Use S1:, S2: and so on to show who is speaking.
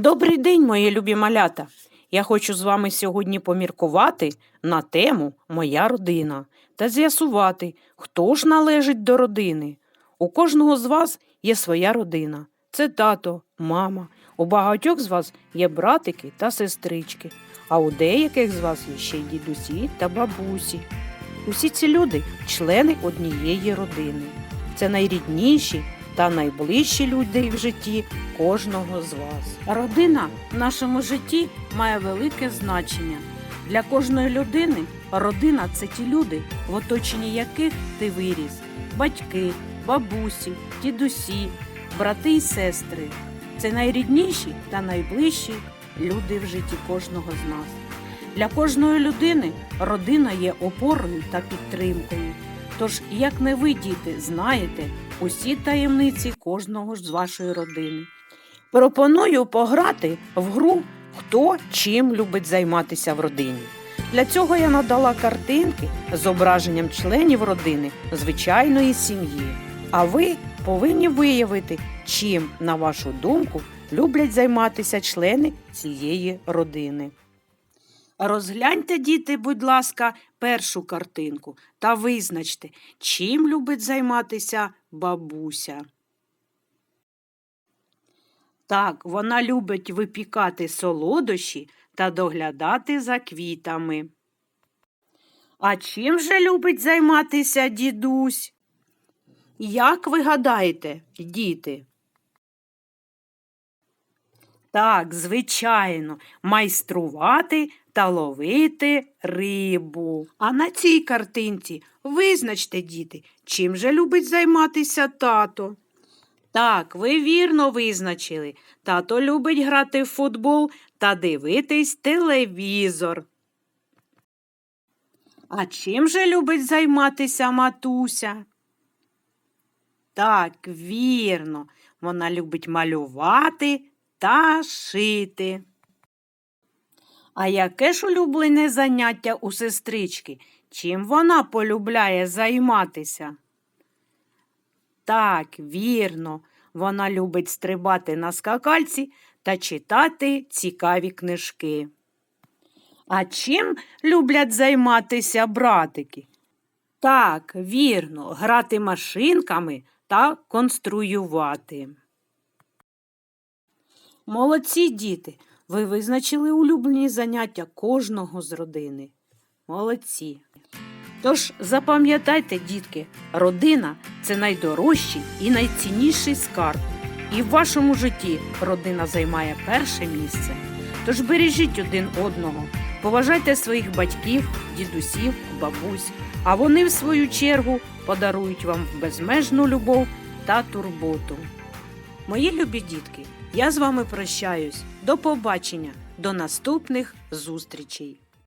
S1: Добрий день, мої любі малята. Я хочу з вами сьогодні поміркувати на тему Моя родина та з'ясувати, хто ж належить до родини. У кожного з вас є своя родина. Це тато, мама. У багатьох з вас є братики та сестрички, а у деяких з вас є ще й дідусі та бабусі. Усі ці люди члени однієї родини. Це найрідніші та найближчі люди в житті кожного з вас. Родина в нашому житті має велике значення. Для кожної людини родина це ті люди, в оточенні яких ти виріс: батьки, бабусі, дідусі, брати і сестри. Це найрідніші та найближчі люди в житті кожного з нас. Для кожної людини родина є опорою та підтримкою. Тож, як не ви, діти, знаєте усі таємниці кожного з вашої родини. Пропоную пограти в гру Хто чим любить займатися в родині. Для цього я надала картинки з зображенням членів родини звичайної сім'ї. А ви повинні виявити, чим, на вашу думку, люблять займатися члени цієї родини. Розгляньте, діти, будь ласка, першу картинку та визначте, чим любить займатися бабуся. Так, вона любить випікати солодощі та доглядати за квітами. А чим же любить займатися дідусь? Як ви гадаєте, діти? Так, звичайно, майструвати та ловити рибу. А на цій картинці визначте, діти, чим же любить займатися тато. Так, ви вірно визначили. Тато любить грати в футбол та дивитись телевізор. А чим же любить займатися матуся? Так, вірно, вона любить малювати та шити. А яке ж улюблене заняття у сестрички? Чим вона полюбляє займатися? Так, вірно, вона любить стрибати на скакальці та читати цікаві книжки. А чим люблять займатися братики? Так, вірно, грати машинками та конструювати. Молодці діти, ви визначили улюблені заняття кожного з родини. Молодці. Тож запам'ятайте, дітки, родина це найдорожчий і найцінніший скарб. І в вашому житті родина займає перше місце. Тож бережіть один одного, поважайте своїх батьків, дідусів, бабусь, а вони, в свою чергу, подарують вам безмежну любов та турботу. Мої любі дітки, я з вами прощаюсь. До побачення, до наступних зустрічей!